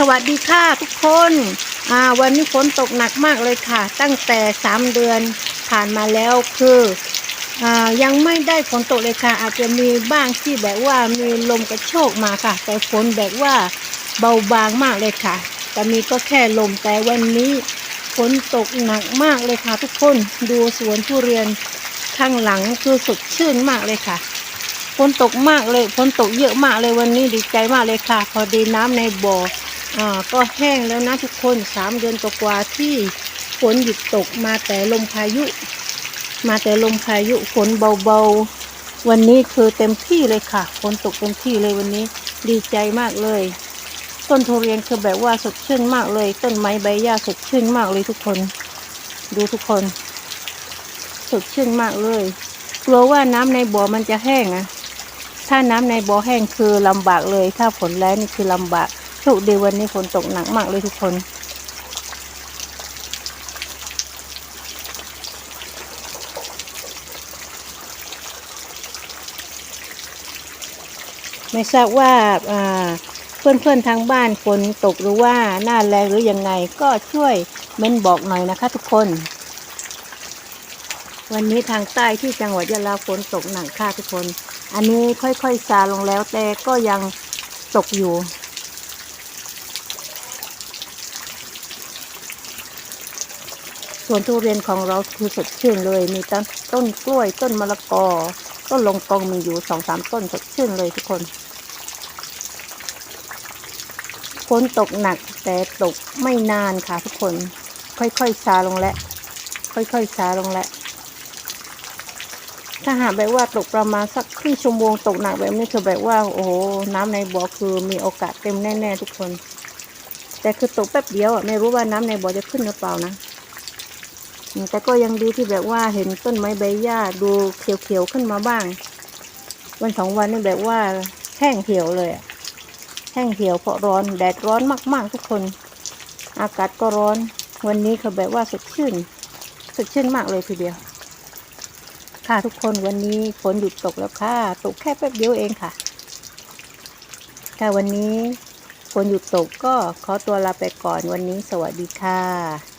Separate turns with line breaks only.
สวัสดีค่ะทุกคนอ่าวันนี้ฝนตกหนักมากเลยค่ะ ตั้งแต่สามเดือนผ่านมาแล้วคืออ่ายังไม่ได้ฝนตกเลยค่ะ อาจจะมีบ้างที่แบบว่ามีลมกระโชกมาค่ะ แต่ฝนแบบว่าเบาบางมากเลยค่ะ แต่มีก็แค่ลมแต่วันนี้ฝนตกหนักมากเลยค่ะ ทุกคนดูสวนทุเรียนข้างหลังคือสดชื่นมากเลยค่ะฝนตกมากเลยฝนตกเยอะมากเลยวันนี้ดีใจมากเลยค่ะ พอดีน้ำในบ่อ อ่าก็แห้งแล้วนะทุกคนสามเดือนกว่าที่ฝนหยุดตกมาแต่ลมพายุ มาแต่ลมพายุฝนเบาๆ วันนี้คือเต็มที่เลยค่ะฝนตกเต็มที่เลยวันนี้ดีใจมากเลย ต้นทุเรียนคือแบบว่าสดชื่นมากเลย ต้นไม้ใบหญ้าสดชื่นมากเลยทุกคน ดูทุกคน สดชื่นมากเลยกลัวว่าน้ำในบ่อมันจะแห้งอะถ้าน้ำในบ่อแห้งคือลำบากเลย ถ้าฝนแรงนี่คือลำบาก โชคดีวันนี้ฝนตกหนักมากเลยทุกคน ไม่ทราบว่าอ่าเพื่อนๆทางบ้านฝนตกหรือว่าหน้าแรงหรือยังไงก็ช่วยเม้นบอกหน่อยนะคะทุกคน วันนี้ทางใต้ที่จังหวัดยะลาฝนตกหนักค่ะทุกคน อันนี้ค่อยๆซาลงแล้วแต่ก็ยังตกอยู่ ส่วนทุเรียนของเราคือสดชื่นเลย มีต้นต้นกล้วยต้นมะละกอ ต้นลงกองมีอยู่สองสามต้นสดชื่นเลยทุกคนฝนตกหนักแต่ตกไม่นานค่ะทุกคน ค่อยๆซาลงแล้วค่อยๆซาลงแล้วถ้าหากแบบว่าตกประมาณสักครึ่งชั่วโมงตกหนักแบบนี้คือแบบว่า โอ้โหน้ำในบ่อคือมีโอกาสเต็มแน่ ๆ ทุกคน แต่คือตกแป๊บเดียวอะไม่รู้ว่าน้ำในบ่อจะขึ้นหรือเปล่านะ แต่ก็ยังดีที่แบบว่าเห็นต้นไม้ใบหญ้าดูเขียวๆขึ้นมาบ้าง วันสองวันนี่แบบว่าแห้งเหี่ยวเลยอะแห้งเหี่ยวเพราะร้อนแดดร้อนมากๆทุกคน อากาศก็ร้อน วันนี้คือแบบว่าสดชื่นสดชื่นมากเลยทีเดียว ค่ะทุกคนวันนี้ฝนหยุดตกแล้วค่ะ ตกแค่แป๊บเดียวเองค่ะค่ะ วันนี้ฝนหยุดตกก็ขอตัวลาไปก่อนวันนี้สวัสดีค่ะ